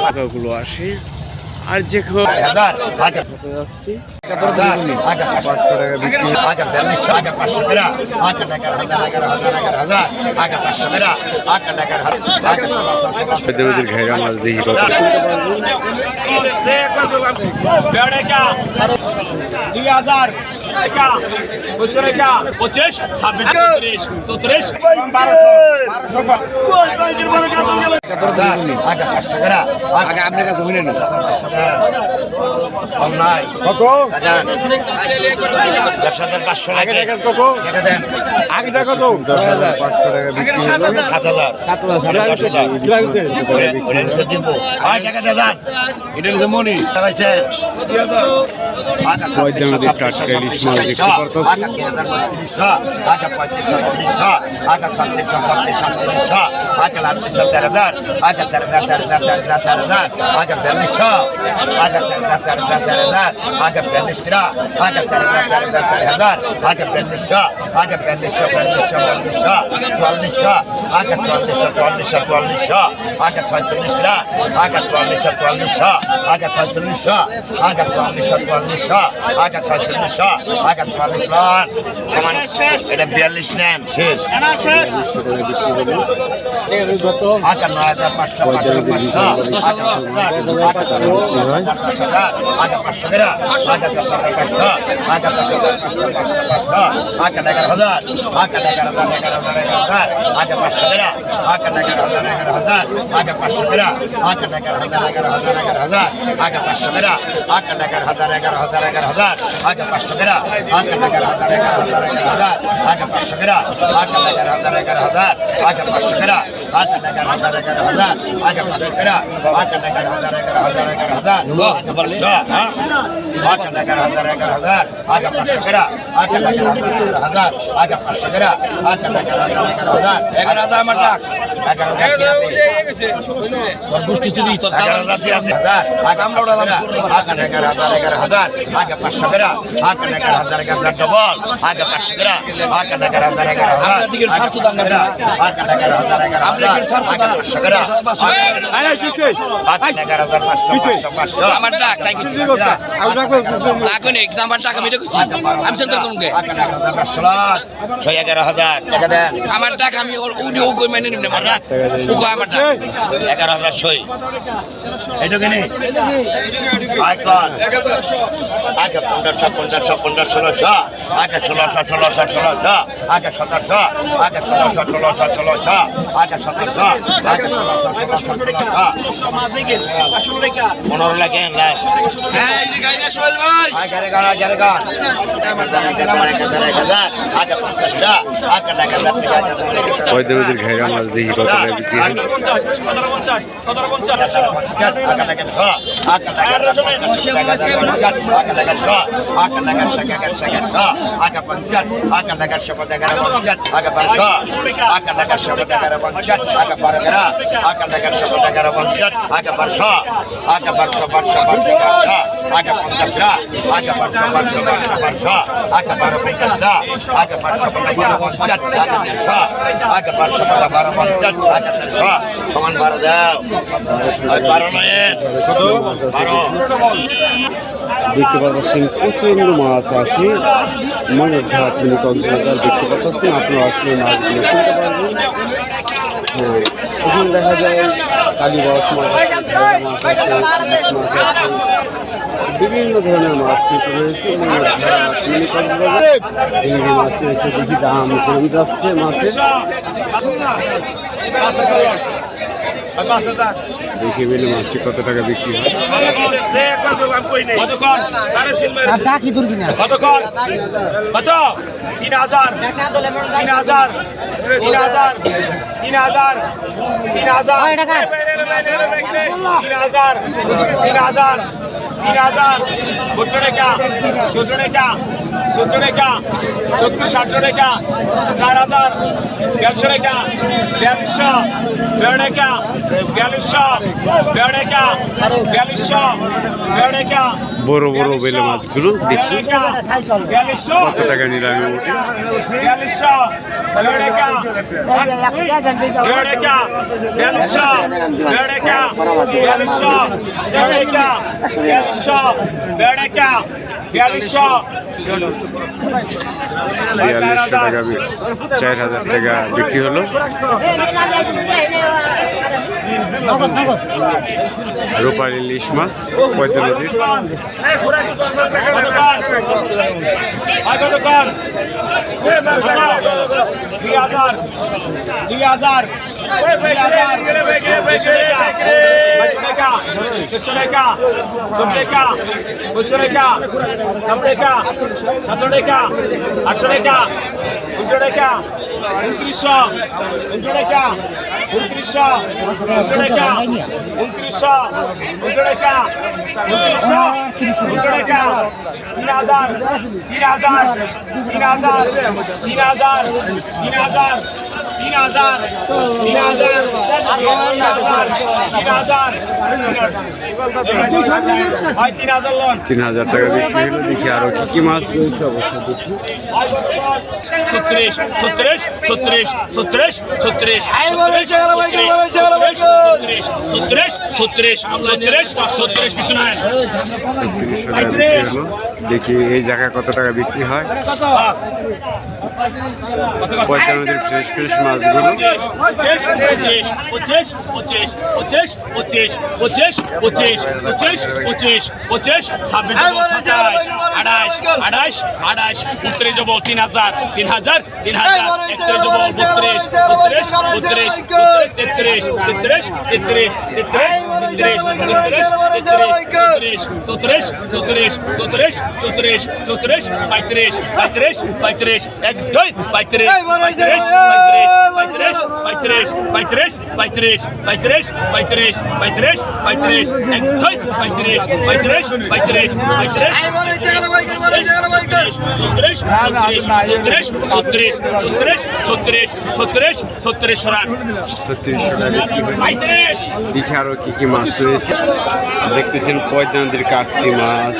টাকাগুলো আসে আর যে যাচ্ছি দেবীদের ঘেরা মাছ দেখি কত আপনার কাছে শুনে নিন পাঁচশো আগে টাকা কত দশ হাজার। পাঁচশো এটা মনি টাকা পদ্মানদীর টাটকা ইলিশ মাছ দেখতে পারতেছি আগে চল্লিশ আগে চল্লিশ আগে চল্লিশ আগে চল্লিশ হলো আচ্ছা নয় হাজার পাঁচশো পয়দানদীর পাঁচশো বিক্রি হয় আচ্ছা পাঁচশো টাকা আচ্ছা পাঁচশো আচ্ছা আচ্ছা এগারো হাজার আচ্ছা এগারো হাজার এগারো হাজার এগারো হাজার আচ্ছা পাঁচশো টাকা আচ্ছা এগারো হাজার এগারো হাজার আচ্ছা পাঁচশো টাকা আচ্ছা এগারো হাজার এগারো হাজার এগারো হাজার আচ্ছা পাঁচশো টাকা আচ্ছা এগারো হাজার এগারো হাজার এগারো হাজার আচ্ছা পাঁচশো টাকা আচ্ছা এগারো হাজার এগারো হাজার এগারো হাজার আচ্ছা পাঁচশো টাকা আচ্ছা এগারো হাজার এগারো হাজার আচ্ছা পাঁচশো টাকা আচ্ছা এগারো হাজার এগারো হাজার আচ্ছা পাঁচশো টাকা আচ্ছা এগারো হাজার এগারো হাজার এগারো হাজার আচ্ছা পাঁচশো হ্যাঁ আচ্ছা এগারো হাজার এগারো হাজার আচ্ছা পাঁচশো টাকা আচ্ছা এগারো হাজার এগারো হাজার আচ্ছা পাঁচশো টাকা আচ্ছা এগারো হাজার এগারো হাজার এগারো হাজার আমার টাক এগারো হাজার গোষ্ঠী আচ্ছা আমরা আচ্ছা এগারো হাজার এগারো হাজার আগে পাঁচশো গ্রাম আগে নাগার হাজার গ্রাম ডবল আগে পাঁচশো গ্রাম আগে নাগার হাজার গ্রাম আগে নাগার হাজার গ্রাম পাঁচশো গ্রাম আগে নাগার হাজার পাঁচশো পাঁচশো আমার টাক তাই কিছু তাকে নেই আমার টাকা মেরে করছি আমি চিন্তা করুন ছয় এগারো হাজার টাকা দেন আমার টাকা আমি ওর উনি ও মেনে নিবেন আমার টাকা আমার টাকা এগারো হাজার ছয় এইটুখানি আয় কর আগে পনেরোশো পনেরোশো পনেরো ষোলোশো আগে ষোলোশো ষোলোশো ষোলোশো আগে সতেরোশো আগে ষোলোশো ষোলোশো ষোলোশো আগে সতেরোশো আগে ষোলোশো ষোলোশো ষোলোশো পনেরো লাগে ఆకలగర్ష ఆకలగర్ష గగర్ష గర్ష ఆక పంచట్ ఆకలగర్ష పదగర పంచట్ ఆక పరష ఆకలగర్ష పదగర పంచట్ ఆక పరగర ఆకలగర్ష పదగర పంచట్ ఆక పరష ఆక పరష పరష పరష పరష ఆక పంచట ఆక పరష పరష పరష పరష ఆక పర పంచట ఆక పరష పదగర పంచట్ ఆక దర్ష ఆక పరష పదగర పంచట్ ఆక దర్ష সমান বারো দাও বারো নয় বারো দেখতে পাচ্ছেন প্রচণ্ড মাছ আসে। মনের ঘাট মিনি কক্সবাজার দেখতে পাচ্ছেন আপনারা আসলে মাছগুলো কিনতে পারবেন। হ্যাঁ এখানে দেখা যায় কালীবাস মাছ আছে, মাছ আছে বিভিন্ন ধরনের মাছ কিন্তু রয়েছে। মিনি কক্সবাজার চিংড়ি মাছ রয়েছে দেখি দাম কমে যাচ্ছে মাছের। দেখি বেলে মাছটি কত টাকা বিক্রি হয়। তিন হাজার। তিন হাজার। তিন হাজার। তিন হাজার। তিন হাজার। তিন হাজার। তিন হাজার। তিন হাজার। চোদ্দ টাকা চোদ্দ টাকা সত্তর টাকা ছত্রিশ আটশো টাকা চার হাজার দেড়শো টাকা বিয়াল্লিশশো দেড় টাকা বিয়াল্লিশশো দেড় টাকা বিয়াল্লিশশো দেড় টাকা বড় বড় বেলে মাছগুলো দেখি। কত টাকা নিলামে ওঠে বিয়াল্লিশশো দেড় টাকা দেড় টাকা বিয়াল্লিশশো দেড় টাকা বিয়াল্লিশশো দেড় টাকা বিয়াল্লিশশো দেড় টাকা বিয়াল্লিশশো বিয়াল্লিশশো টাকা চার হাজার টাকা বিক্রি হলো। রূপার ইলিশ মাছ পয়তা নদীর। দুই হাজার। সাতশো টাকা আটশো টাকা দুশো টাকা উনত্রিশশো দুশো টাকা উনত্রিশশো দুশো টাকা উনত্রিশশো দুশো টাকা উনত্রিশশো দুশো টাকা তিন হাজার তিন হাজার তিন হাজার তিন হাজার তিন হাজার তিন হাজার তিন হাজার তিন হাজার হয় টাকা বিক্রি হলো দেখি আরও কি কি মাছ রয়েছে অবশ্যই দেখি ছত্রিশ ছত্রিশ ছত্রিশ ছত্রিশ ছত্রিশ ছত্রিশ ছত্রিশ ছত্রিশ ছত্রিশ হলো দেখি এই জায়গায় কত টাকা বিক্রি হয় পয়তা নদীর ফ্রেশ ফ্রেশ মাছগুলো পঁচিশ পঁচিশ পঁচিশ পঁচিশ পঁচিশ পঁচিশ পঁচিশ পঁচিশ পঁচিশ ছাব্বিশ সাতাশ আঠাশ আঠাশ আঠাশ উনত্রিশ যাব তিন হাজার তিন হাজার তিন হাজার একত্রিশ যাব বত্রিশ বত্রিশ বত্রিশ তেত্রিশ তেত্রিশ তেত্রিশ তেত্রিশ তেত্রিশ তেত্রিশ চৌত্রিশ চৌত্রিশ চৌত্রিশ চৌত্রিশ চৌত্রিশ পঁয়ত্রিশ পঁয়ত্রিশ পঁয়ত্রিশ এক দুই পঁয়ত্রিশ পঁয়ত্রিশ পঁয়ত্রিশ পঁয়ত্রিশ পঁয়ত্রিশ পঁয়ত্রিশ পঁয়ত্রিশ পঁয়ত্রিশ পঁয়ত্রিশ পঁয়ত্রিশ এক দুই পঁয়ত্রিশ পঁয়ত্রিশ পঁয়ত্রিশ পঁয়ত্রিশ ছত্রিশ ছত্রিশ ছত্রিশ ছত্রিশ ছত্রিশ ছত্রিশ ছত্রিশ সরান ছত্রিশশো টাকা বিক্রি হলো পঁয়ত্রিশ দেখি আরও কি কি মাছ রয়েছে দেখতেছেন পয়তা নদীর কাকসি মাছ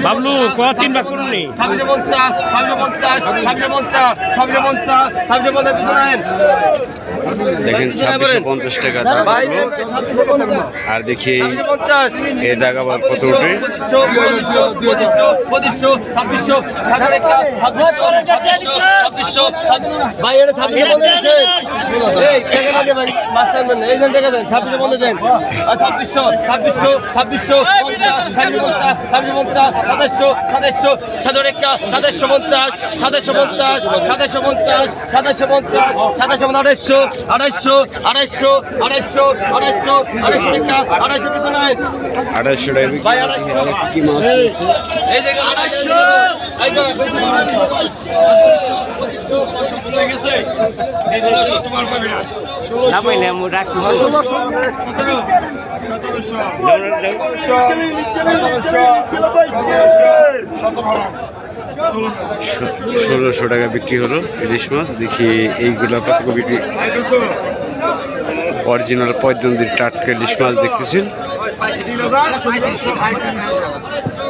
বাবলু কদিন বা করুন ছাব্বিশ পঞ্চাশ ছাব্বিশ পঞ্চাশ ছাব্বিশ পঞ্চাশ ছাব্বিশ পঞ্চাশ ছাব্বিশ পঞ্চাশ পিছনে দেখেন ছাব্বিশশো পঞ্চাশ টাকা আর দেখি এই দাগাবার কত উঠে ছাব্বিশশো ভাই ছাব্বিশশো ছাব্বিশ এই দেন টাকা বন্ধ দেন ছাব্বিশশো ছাব্বিশশো ছাব্বিশশো পঞ্চাশ ছাব্বিশ পঞ্চাশ সাতাশশো সাতাশশো সাতের একটা সাতাশশো পঞ্চাশ সাতাশশো পঞ্চাশ সাতাশশো পঞ্চাশ সাতাশশো পঞ্চাশ সাতাশশো আড়াইশো আড়াইশো আড়াইশো আড়াইশো আড়াইশো আড়াইশো টাকা আড়াইশো পিছনে আড়াইশো। দেখি আরও ষোলোশো টাকা বিক্রি হলো ইলিশ মাছ। দেখি এইগুলো কত বিক্রি? অরিজিনাল পঁয়ত্রিশ টাটকা ইলিশ মাছ দেখতেছেন।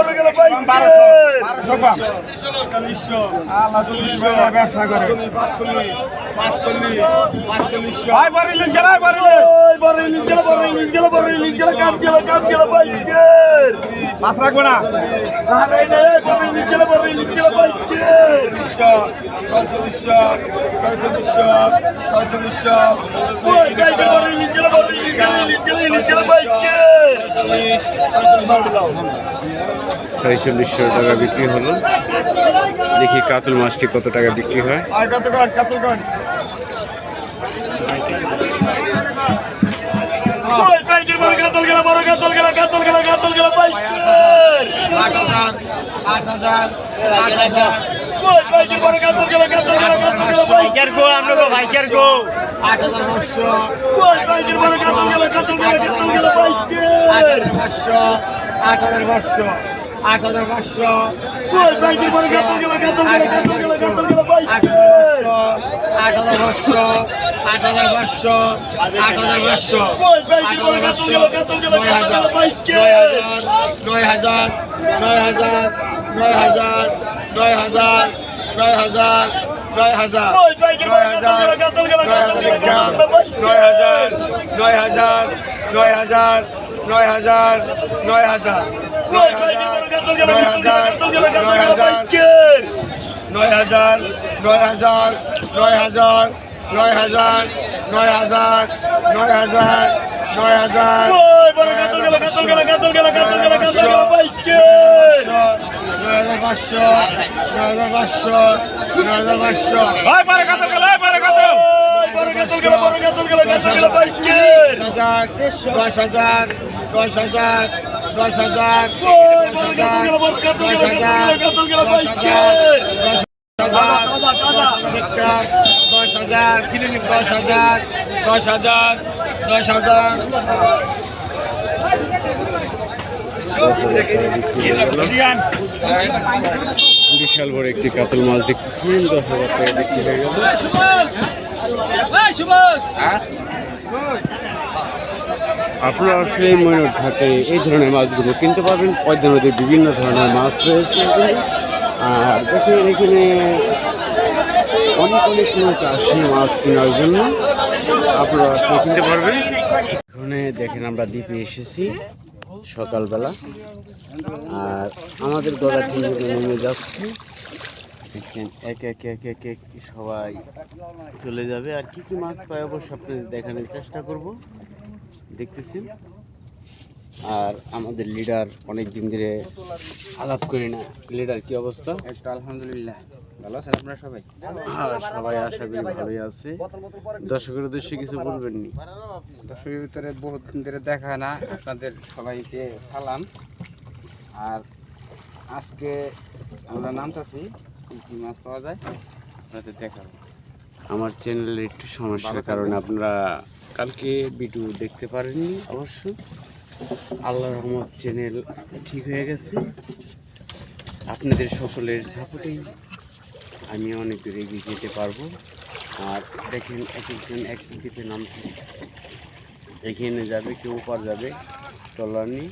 মরে গেল ভাই ব্যবসা করে মাছ রাখব না ছয়চল্লিশশো ছয়চল্লিশশো ছয়চল্লিশশো ছয়চল্লিশ ছয়চল্লিশ ছয়চল্লিশশো টাকা বিক্রি হলো। দেখি কাতল মাছটি কত টাকা বিক্রি হয়। ভাইকার গো আমরা গো ভাইকার গো। আট হাজার পাঁচশো আট হাজার পাঁচশো। আট হাজার পাঁচশো আট হাজার পাঁচশো আট হাজার পাঁচশো আট হাজার পাঁচশো নয় হাজার নয় হাজার নয় হাজার নয় হাজার নয় হাজার নয় হাজার নয় হাজার নয় হাজার নয় হাজার নয় হাজার নয় হাজার নয় হাজার নয় হাজার নয় হাজার নয় হাজার নয় হাজার নয় হাজার নয় হাজার নয় হাজার নয় হাজার পাঁচশো নয় হাজার পাঁচশো নয় হাজার পাঁচশো গেল বাইকের দশ হাজার দশ হাজার দশ হাজার। দশ হাজার। দশ হাজার। দশ হাজার। দশ হাজার। বিশাল বড় একটি কাতল মাছ দেখতেছেন দশ হাজার টাকা বিক্রি হয়ে গেল। আপনারা আসলে ময়ূর ঘাটে এই ধরনের মাছগুলো কিনতে পারবেন। পদ্মা নদীর বিভিন্ন ধরনের মাছ রয়েছে আর দেখেন, এখানে অনেক অনেক লোক আসে মাছ কেনার জন্য। আপনারা আসলে কিনতে পারবেন। এখানে দেখেন, আমরা দ্বীপে এসেছি সকালবেলা। আর আমাদের গলা থেকে নেমে যাচ্ছে। দেখছেন, এক এক এক এক এক সবাই চলে যাবে। আর কি কি মাছ পায় অবশ্য আপনাদের দেখানোর চেষ্টা করব। দেখতেছেন আর আমাদের লিডার অনেক দিন ধরে আলাপ করি না। লিডার কি অবস্থা? একটা আলহামদুলিল্লাহ। ভালো আছেন আপনারা সবাই? আর সবাই আশা করি ভালোই আছে। দর্শকের উদ্দেশ্যে কিছু বলবেন নি? দর্শকের ভিতরে বহুত দিন ধরে দেখা না। আপনাদের সবাইকে সালাম। আর আজকে আমরা নামতাছি কি কি মাছ পাওয়া যায় আপনাদের দেখাবো। আমার চ্যানেলের একটু সমস্যার কারণে আপনারা কালকে ভিডিও দেখতে পারেননি অবশ্য। আল্লাহ রহমত চ্যানেল ঠিক হয়ে গেছে। আপনাদের সকলের সাপোর্টেই আমি অনেক দূর এগিয়ে যেতে পারব। আর দেখেন এক একজন এক দ্বীপে নামতেছে। এখানে যাবে, কেউ পার যাবে, ট্রলার নিয়ে।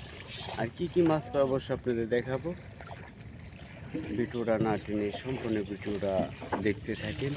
আর কি কি মাছ পাই অবশ্য আপনাদের দেখাবো। ভিডিওটা না টেনে সম্পূর্ণ ভিডিওটা দেখতে থাকেন।